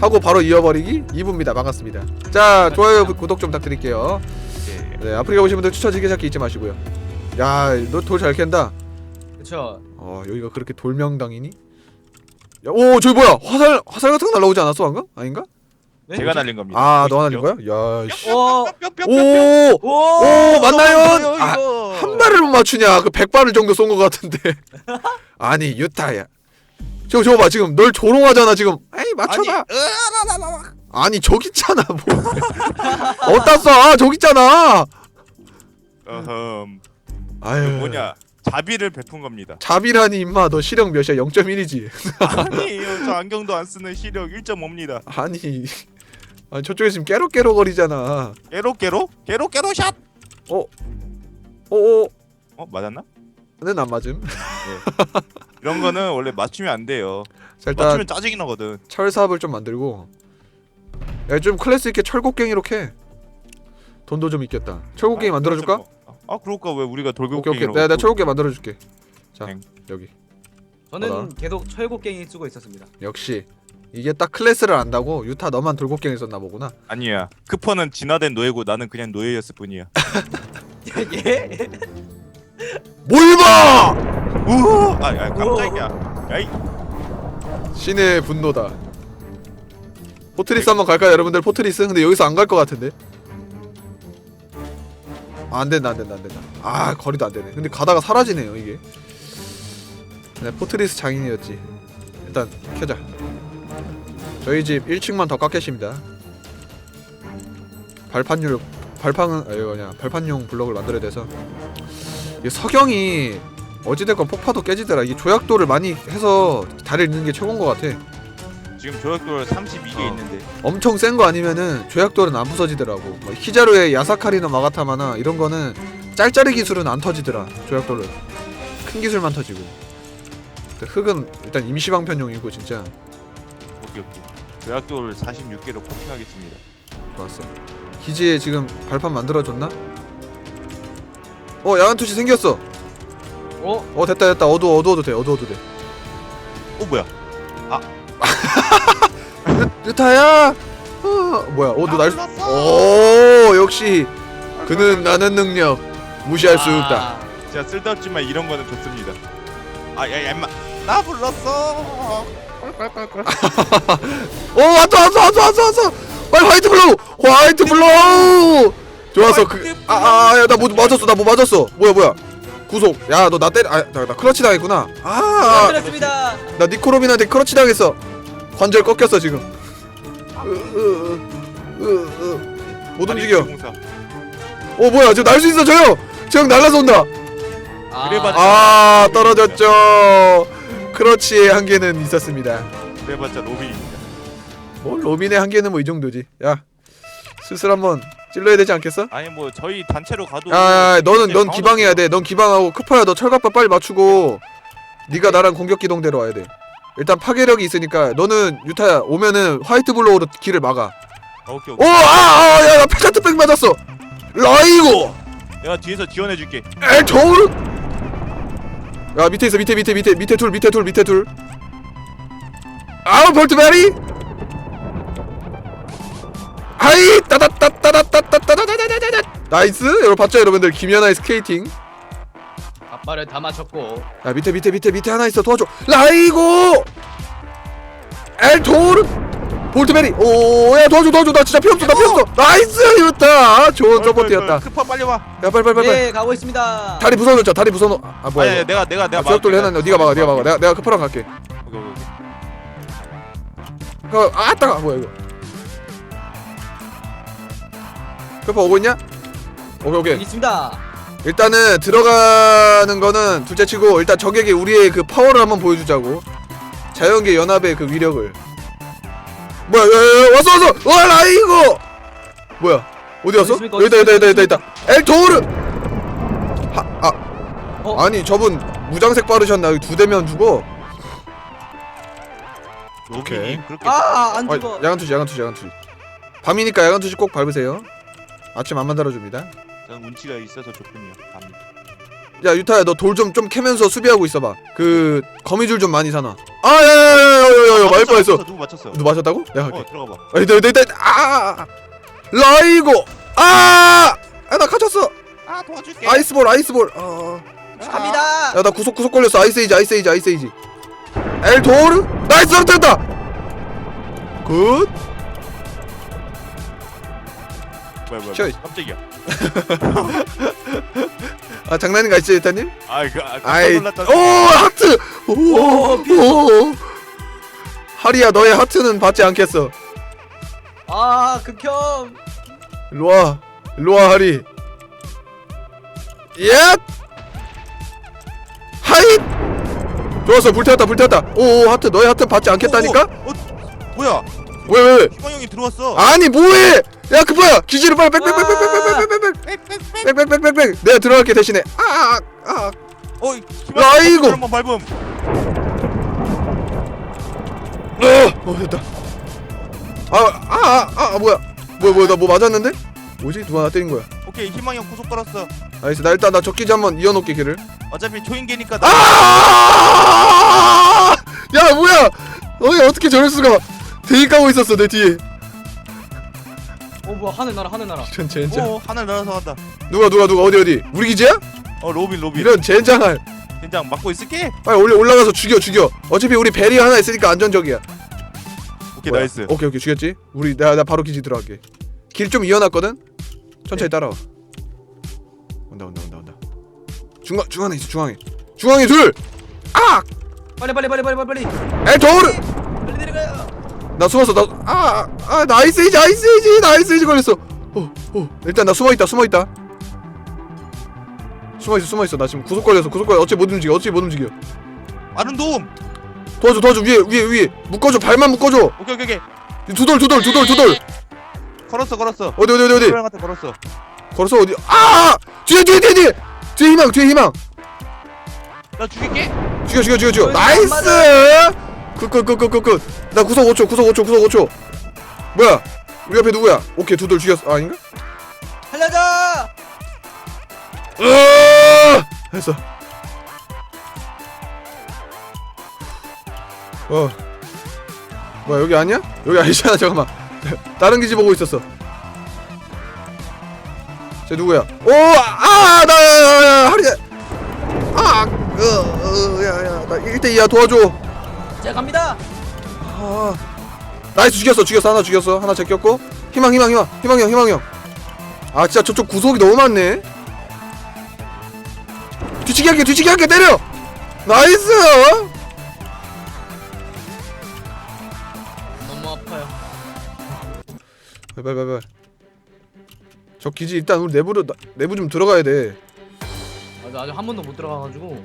하고 바로 이어버리기 2부입니다. 반갑습니다. 자 좋아요 구독 좀 부탁드릴게요. 예. 네 아프리카 오신 분들 추천 즐겨찾기 잊지 마시고요. 야 너 돌 잘 캔다. 그쵸 어 여기가 그렇게 돌명당이니? 야, 오 저기 뭐야 화살 화살 같은 거 날라오지 않았어 방금? 아닌가? 네? 제가 날린 겁니다. 아 너가 날린 거야? 야 씨. 오! 오! 오! 오 맞나요? 아. 한 발을 못 맞추냐? 그 100발을 정도 쏜 것 같은데. 아니 유타야. 저거 저거 봐 지금 널 조롱하잖아 지금. 맞춰봐. 아니, 저기 있잖아 뭐. 어디다 쏴? 저기 있잖아. 어흠. 아유. 뭐냐? 자비를 베푼 겁니다. 자비라니 임마 너 시력 몇이야? 0.1이지. 아니에요. 저 안경도 안 쓰는 시력 1.5입니다. 아니. 아니 저쪽에 지금 깨로깨로 거리잖아. 깨로 깨로 깨로 깨로 샷. 오오. 어 맞았나? 는안 맞음. 이런 거는 원래 맞추면 안 돼요. 자 일단 맞추면 짜증이 나거든. 철사압을 좀 만들고. 야 좀 클래스 있게 철곡갱이로 캐. 돈도 좀 있겠다. 철곡갱이 만들어줄까? 아 그럴까 왜 우리가 오케이 오케이. 돌고갱이로? 내가 내가 철곡갱이 만들어줄게. 자 땡. 여기. 저는 뭐라? 계속 철곡갱이 쓰고 있었습니다 역시 이게 딱 클래스를 안다고 유타 너만 돌곡갱이 썼나 보구나. 아니야. 크퍼는 진화된 노예고 나는 그냥 노예였을 뿐이야. 예? 뭘 봐! 우후! 아, 아 깜짝이야. 야이. 신의 분노다. 포트리스 한번 갈까요, 여러분들? 포트리스? 근데 여기서 안 갈 것 같은데. 아, 안 된다, 안 된다, 안 된다. 아, 거리도 안 되네. 근데 가다가 사라지네요, 이게. 네, 포트리스 장인이었지. 일단 켜자. 저희 집 1층만 더 깎겠습니다. 발판율 발판은 아 이거 뭐냐 발판용 블럭을 만들어야 돼서 이게 석영이 어찌됐건 폭파도 깨지더라. 이게 조약도를 많이 해서 다리를 넣는 게 최고인 것 같아. 지금 조약돌 32개 어. 있는데. 엄청 센 거 아니면은 조약돌은 안 부서지더라고. 뭐 히자루의 야사카리나 마가타마나 이런 거는 짤짤이 기술은 안 터지더라. 조약돌은 큰 기술만 터지고. 근데 흙은 일단 임시 방편용이고 진짜 오케이 오케이. 조약돌 46개로 폭행하겠습니다. 좋았어. 기지에 지금 발판 만들어줬나? 어 야간 투시 생겼어. 어? 어 됐다 됐다 어두워 어두워도 돼 어두워도 돼. 어 뭐야? 유타야. 어 뭐야? 어너 날. 오 역시 그는 나는 능력 무시할 수 없다. 아, 진짜 쓸데없지만 이런 거는 좋습니다. 아야야 임마 나 불렀어. 오 왔어 왔어 왔어 왔어 왔어. 빨리 화이트 블로우 화이트 블로우. 좋았어 그아아야나 뭐 맞았어 나 뭐 맞았어 뭐야 뭐야 구속. 야 너 나 때려. 아나 나 크러치 당했구나. 아나 잘들었습니다. 니코로빈한테 크러치 당했어. 관절 꺾였어 지금. 으 으 으으못 움직여. 공사. 어 뭐야. 지금 날수 있어. 저형 저형 날라서 온다. 그래봤자- 아 떨어졌죠. 크러치의 한계는 있었습니다. 그래봤자 로빈입니다. 뭐 로빈의 한계는 뭐 이 정도지. 야 슬슬 한번 찔러야 되지 않겠어? 아니 뭐 저희 단체로 가도. 야, 야, 야 너는 넌 기방해야 돼 넌 기방하고 크퍼야. 너 철갑바 빨리 맞추고. 네가 나랑 공격 기동대로 와야 돼. 일단 파괴력이 있으니까 너는 유타야 오면은 화이트 블로우로 길을 막아. 어, 오케이 오케이. 오아아 야나 페카트백 맞았어. 라이고! 내가 뒤에서 지원해 줄게. 에 저울! 야 밑에 있어 밑에 밑에 밑에 밑에 둘 밑에 둘 밑에 둘. 아우 볼트베리 하이 따다따다따다따다따다따다. 나이스. 여러분 봤죠 여러분들? 김연아의 스케이팅. 앞발을 다 맞췄고. 야 밑에 밑에 밑에 밑에 하나 있어. 도와줘. 라이고! 엘토르 볼트베리. 오야 도와줘 도와줘. 나 진짜 피 없어 나 피 없어. 나이스! 이었다. 좋은 서포트였다. 급파 빨리 와. 야 빨리 빨리 빨리 예 가고 있습니다. 다리 부서졌죠? 다리 부서 아, 아 뭐야 아니, 내가 내가 내가 아, 막을게. 지역돌 해놨네. 네가 막아 네가 막아. 내가 내가 크파랑 갈게. 그, 어, 아따 아, 뭐야 이거? 급하 오고 있냐? 오케이 여기 오케이. 있습니다 일단은 들어가는 거는 둘째 치고 일단 적에게 우리의 그 파워를 한번 보여주자고. 자연계 연합의 그 위력을. 뭐야? 야, 야, 야, 왔어 왔어. 와 라이고. 뭐야? 어디? 어디 있습니까? 여기다 어디 여기다 여기다 있습니까? 여기다. 엘토르. 하, 아. 어? 아니 저분 무장색 바르셨나? 여기 두 대면 죽어. 오케이. 로빈이 그렇게. 아 안 아, 죽어 야간 투시 야간 투시 야간 투시 밤이니까 야간 투시 꼭 밟으세요 아침 안 만들어줍니다. 저는 운치가 있어서 좋군요. 갑니다. 야 유타야 너 돌 좀 좀 캐면서 수비하고 있어봐. 그 거미줄 좀 많이 사놔. 아야야야야야야 말 뻔했어. 누구 맞췄어? 누 맞았다고? 내가 할게 어 들어가 봐. 아, 이따 이따 이따 아 라이고! 아나 갇혔어! 아 도와줄게. 아이스볼 아이스볼. 아 갑니다. 야나 구속 구속 걸렸어. 아이스에이지 아이스에이지 아이스에이지. 엘토르? 나이스 떨어뜨렸다! 굿 뭐야 뭐야. 깜짝이야. 아 장난인가 있지 일단님? 아이 그 아, 깜짝 아이 놀랐다. 오 하트 오오 하리야 너의 하트는 받지 않겠어 아 극혐. 일로와 일로와 하리 예 하잇 좋았어 불태웠다 불태웠다 오 오 하트 너의 하트 받지 않겠다니까 어, 어, 뭐야? 왜왜 왜? 희망 형이 들어왔어. 아니 뭐해 야 급하야 기지를 빨리 빽빽빽빽빽빽빽빽빽빽빽빽빽빽 내가 들어갈게 대신에 아아 어, 희망 라이고. 형 한번 밟음. 어 됐다 아아아 아, 아, 뭐야 뭐야 뭐야 나 뭐 맞았는데 뭐지 누가 나 때린 거야 오케이 희망 형 구속 걸었어. 알겠어 나 일단 나 적기지 한번 이어놓게 길을 어차피 초인계니까 나. 아! 야 뭐야? 너희 어떻게 저럴 수가? 대기 까고 있었어 내 뒤에. 어 뭐야 하늘 날아 하늘 날아. 이런 젠장. 오 하늘 날아서 간다. 누가 누가 누가 어디 어디? 우리 기지야? 어 로빈 로빈. 이런 젠장할. 된장 막고 있을게. 빨리 올려 올라가서 죽여 죽여. 어차피 우리 베리 하나 있으니까 안전적이야. 오케이 뭐야? 나이스. 오케이 오케이 죽였지? 우리 나 나 바로 기지 들어갈게. 길 좀 이어놨거든. 천천히 따라와. 온다 온다 온다 온다. 중간 중간에 있어 중앙에. 중앙에 둘. 아! 빨리 빨리 빨리 빨리 빨리 빨리. 에 도르. 빨리 내려가요. 나 숨었어. 나 아 아 나이스 에이지 나이스 에이지 나이스 에이지 걸렸어. 어 어. 일단 나 숨어있다 숨어있다. 숨어있어 숨어있어. 나 지금 구속 걸려서 구속 걸려 어찌 못 움직여 어찌 못 움직여. 아는 도움. 도와줘 도와줘. 위에 위에 위에. 묶어줘 발만 묶어줘. 오케이 오케이 오케이. 두돌 두돌 두돌 두돌. 걸었어 걸었어. 어디 어디 어디 어디? 걸었어. 걸었어 어디? 아! 뒤에 뒤에 뒤에 뒤에. 뒤에 희망 뒤에 희망. 나 죽일게. 죽여 죽여 죽여 죽여. 왜 나이스 안 굿굿굿굿굿 나 구속 5초 구속 5초 구속 5초 뭐야 우리 앞에 누구야 오케이 두돌 죽였어 아, 아닌가 살려줘. 으아! 했어. 어. 뭐야 여기 아니야? 여기 아니잖아 잠깐만. 다른 기지 보고 있었어. 쟤 누구야? 오! 아! 나! 야, 야, 하리! 아! 으, 으, 야, 야, 나 1대 2야 도와줘. 제가 갑니다. 아. 나이스 죽였어 죽였어 하나 죽였어 하나 제꼈고 희망 희망 희망 희망 형 희망 형. 아 진짜 저쪽 구속이 너무 많네. 뒤치기 할게 뒤치기 할게 때려. 나이스. 너무 아파요. 빨리. 저 기지 일단 우리 내부로 나- 내부 좀 들어가야 돼. 아직 한 번도 못 들어가가지고.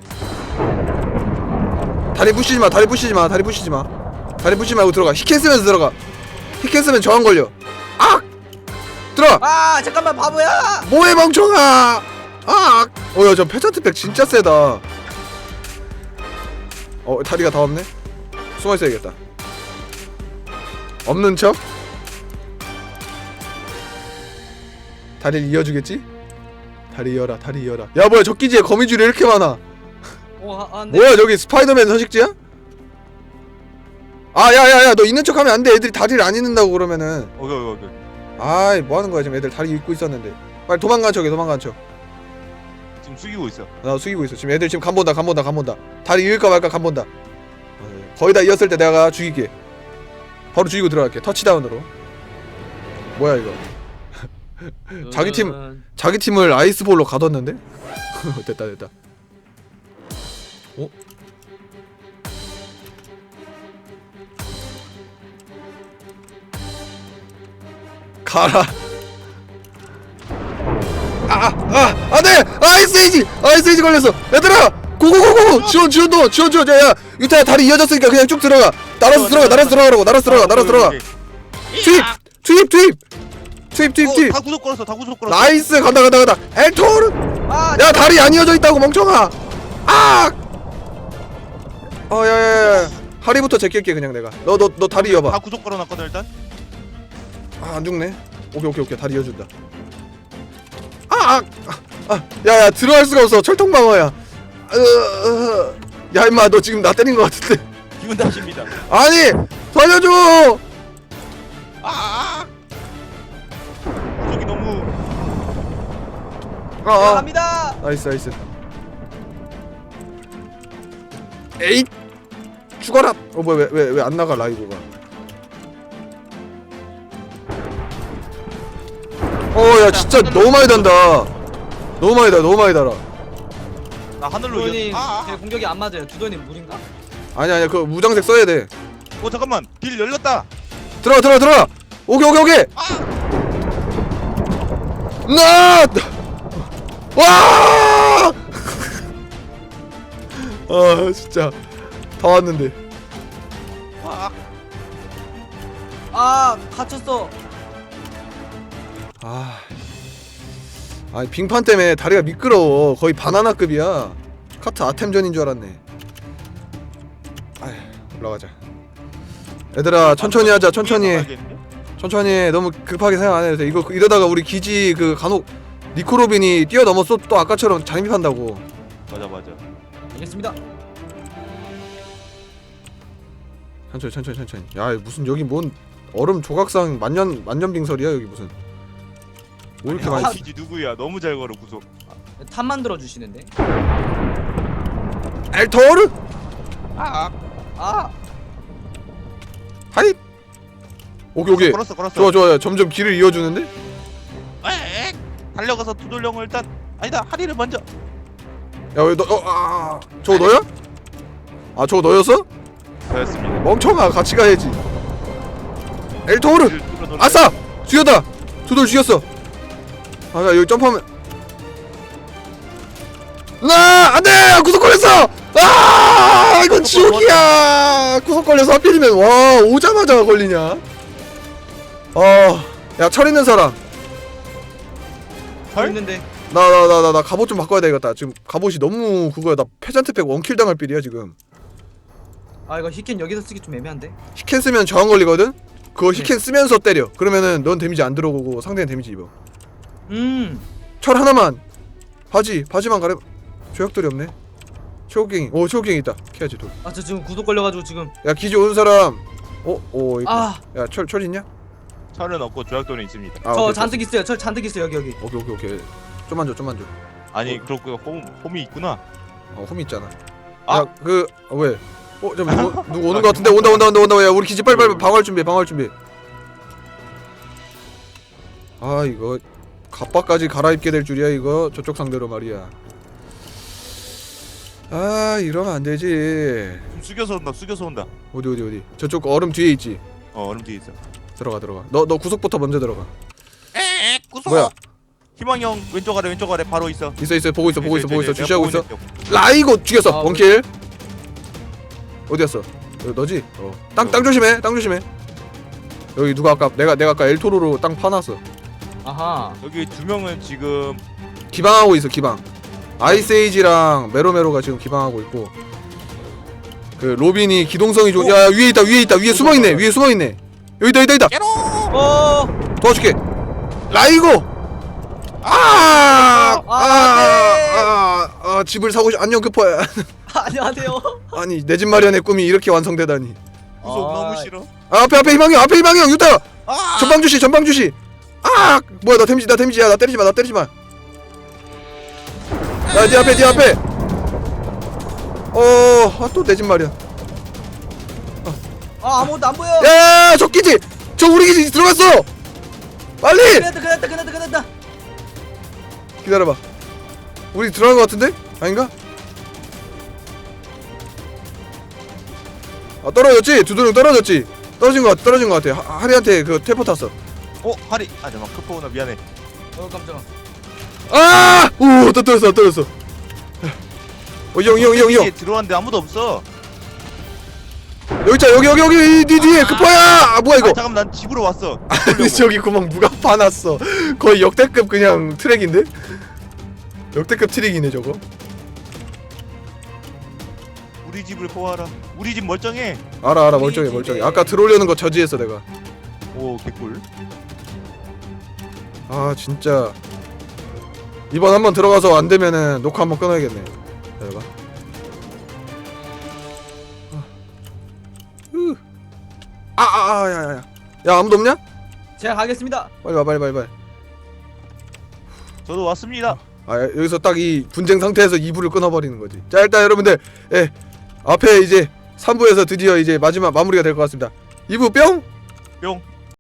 다리 부시지 마 다리 부시지 마 다리 부시지 마. 다리 부시지 말고 들어가. 히켄 쓰면서 들어가. 히켄 쓰면 저항 걸려. 아! 들어가. 아 잠깐만 바보야. 뭐해 멍청아! 아! 어 야 저 페자트백 진짜 세다. 어 다리가 다 없네. 숨어 있어야겠다. 없는 척? 다리를 이어주겠지? 다리 이어라 다리 이어라. 야 뭐야 저 기지에 거미줄이 이렇게 많아. 어 아, 안 돼. 뭐야 저기 스파이더맨 서식지야? 아 야야야 너 있는 척하면 안 돼. 애들이 다리를 안 잊는다고 그러면은. 오케이 오케이 오케이. 아이 뭐 하는 거야 지금 애들 다리 잊고 있었는데. 빨리 도망간 척해 도망간 척. 지금 숙이고 있어. 나 숙이고 있어. 지금 애들 지금 간 본다, 간 본다, 간 본다. 다리 잃을까 말까 간 본다. 어, 거의 다 이었을 때 내가 죽일게. 바로 죽이고 들어갈게. 터치다운으로. 뭐야 이거? 자기 팀- 음, 자기 팀을 아이스볼로 가뒀는데? 됐다 됐다. 어? 가라. 아, 아, 안 돼! 아이스에이지! 아이스에이지 걸렸어! 얘들아! 고고고고! 지원, 지원도! 지원, 지원! 야, 야! 유타야 다리 이어졌으니까 그냥 쭉 들어가! 날아서 들어가! 날아서 들어가라고! 날아서 들어가! 날아서 들어가! 투입! 투입! 투입! 투입, 투입, 투입! 어, 다 구속 걸었어. 다 구속 걸었어. 나이스! 간다, 간다, 간다! 엘토르! 아 야, 다리 안 이어져 있다고, 멍청아! 아! 어, 야, 야, 야. 하리부터 제낄게, 그냥 내가. 너, 너, 너 다리 이어봐. 다 구속 걸어놨거든 일단. 아, 안 죽네. 오케이, 오케이, 오케이. 다리 이어준다. 아, 아, 아, 아, 야야 들어갈 수가 없어 철통 방어야. 으, 으, 야 임마 너 지금 나 때린 것 같은데. 기분 탓입니다. 아니 살려줘. 아! 구석이 너무 아, 아. 갑니다. 나이스 나이스. 에잇 죽어라. 어 뭐야 왜 왜 왜 안 나가 라이브가. 어야 진짜 너무 많이 단다. 너무 많이 다 너무 많이 달아. 나 하늘로 이어. 아, 제 아, 공격이 안 맞아요. 두도님 물인가? 아니 아니야 그 무장색 써야 돼. 어 잠깐만 길 열렸다. 들어가 들어가 들어가. 오케이 오케이 오케이. 나. 와. 아 진짜 다 왔는데. 아, 아 갇혔어. 아. 아 빙판 때문에 다리가 미끄러워. 거의 바나나급이야. 카트 아템전인 줄 알았네. 아 올라가자. 얘들아 천천히 하자. 천천히. 해. 천천히 해. 너무 급하게 생각 안 해도 돼. 이거 이러다가 우리 기지 그 간혹 니코로빈이 뛰어넘었어 또 아까처럼 장입한다고. 맞아 맞아. 알겠습니다. 천천히 천천히 천천히. 야 무슨 여기 뭔 얼음 조각상 만년 만년 빙설이야 여기 무슨. 왜 이렇게 많이? 아, 기지 누구야? 너무 잘 걸어 구석. 탑 만들어 주시는데. 엘토르 아, 아 하이. 오케이 오케이. 걸었어 걸었어. 좋아 좋아. 점점 길을 이어주는데. 에엑! 달려가서 두돌령을 일단 아니다 하리를 먼저. 야왜 너? 어, 아, 저 거 너야? 아 저거 너였어? 그렇습니다. 멍청아 같이 가야지. 엘토르. 아싸! 죽였다! 두 돌 죽였어! 아, 나 여기 점프하면. 나! 안 돼! 구속 걸렸어! 아! 이건 지옥이야! 구속 걸려서 하필이면, 와, 오자마자 걸리냐? 어, 야, 철 있는 사람. 저 있는데. 나, 나, 나, 나, 나 갑옷 좀 바꿔야 되겠다. 지금 갑옷이 너무 그거야. 나 페잔트팩 원킬 당할 빌이야, 지금. 아 이거 히켄 여기서 쓰기 좀 애매한데. 히켄 쓰면 저항 걸리거든? 그거 네. 히켄 쓰면서 때려. 그러면은 넌 데미지 안 들어오고 상대는 데미지 입어. 음. 철 하나만 바지 바지만 가려 조약돌이 없네 최고갱이 오 최고갱이 있다 캐야지 아저 지금 구속 걸려가지고 지금. 기지 오는 사람 어오 아. 야철 철 있냐 철은 없고 조약돌은 있습니다. 아, 저 오케이, 잔뜩 있어요. 저 잔뜩 있어요 여기 여기. 오케이 오케이 오케이 좀만 줘 좀만 줘 아니 어. 그렇고 홈 홈이 있구나. 어, 홈 있잖아 아. 야그 어, 왜? 어 잠깐 누구, 누구 오는 거 같은데? 온다 온다 온다 온다. 야 우리 기지 빨리 빨리 방어할 준비 방어할 준비. 아 이거 갑바까지 갈아입게 될 줄이야 이거? 저쪽 상대로 말이야. 아 이러면 안 되지. 좀 숙여서 온다. 숙여서 온다. 어디 어디 어디? 저쪽 얼음 뒤에 있지? 어 얼음 뒤에 있어. 들어가 들어가. 너 너 구석부터 먼저 들어가. 에엑 구석. 뭐야? 희망형 왼쪽 아래 왼쪽 아래 바로 있어. 있어 있어. 보고 있어 보고 있어 보고 있어. 주시하고 있어. 라이고 죽였어. 아, 원킬 어디였어 여, 너지 어 땅 땅 조심해 땅 조심해 여기 누가 아까 내가 내가 아까 엘토로로 땅 파놨어 아하. 쪽. 여기 두 명은 지금 기방하고 있어 기방 아이스에이지랑 메로메로가 지금 기방하고 있고 그 로빈이 기동성이 좋. 오. 야 위에 있다 위에 있다 위에 숨어 있네 위에 숨어 있네 여기 있다 여기 있다 깨로. 어. 도와줄게 라이고 아! 아, 아! 네. 아! 아! 집을 사고 싶 안녕 급해 안녕하세요. 아니 내 집 마련의 꿈이 이렇게 완성되다니 구석 아. 너무 싫어. 아, 앞에 앞에 희망형 앞에 희망형 유타 아. 전방 주시 전방 주시 아 뭐야 나 데미지 나 데미지야 나 때리지 마나 때리지 마야네 앞에 네 앞에 어또 내집 말이야 아 아무것도 안 보여. 야 적기지 저 우리 기지 들어갔어 빨리 그랬다 그랬다 그랬다 그랬다. 기다려봐 우리 들어간 것 같은데 아닌가 아 떨어졌지 두두령 떨어졌지 떨어진 것같 떨어진 것 같아 하, 하리한테 그 테포 탔어 어 하리. 아 잠깐 크포나 미안해. 어 깜짝아. 아! 오, 또 떨어졌어, 떨어졌어. 어, 형, 형, 형, 형. 기지에 들어왔는데 아무도 없어. 여기 있자, 여기, 여기, 여기, 이, 니 뒤에 급파야! 아, 뭐야, 이거? 아 잠깐만 난 집으로 왔어. 아니, 저기 구멍 누가 파놨어. 거의 역대급 그냥 트랙인데? 역대급 트랙이네, 저거. 우리 집을 보아라. 우리 집 멀쩡해. 알아, 알아, 멀쩡해, 집에. 멀쩡해. 아까 들어오려는 거 저지했어, 내가. 오 개꿀. 아, 진짜. 이번 한번 들어가서 안 되면은 녹화 한번 끊어야겠네. 기다려봐. 아아아 야야야. 야 아무도 없냐? 제가 가겠습니다. 빨리 와 빨리 빨리 빨리. 저도 왔습니다. 아 여기서 딱 이 분쟁 상태에서 2부를 끊어버리는 거지. 자 일단 여러분들 예 앞에 이제 3부에서 드디어 이제 마지막 마무리가 될 것 같습니다. 2부 뿅. 뿅.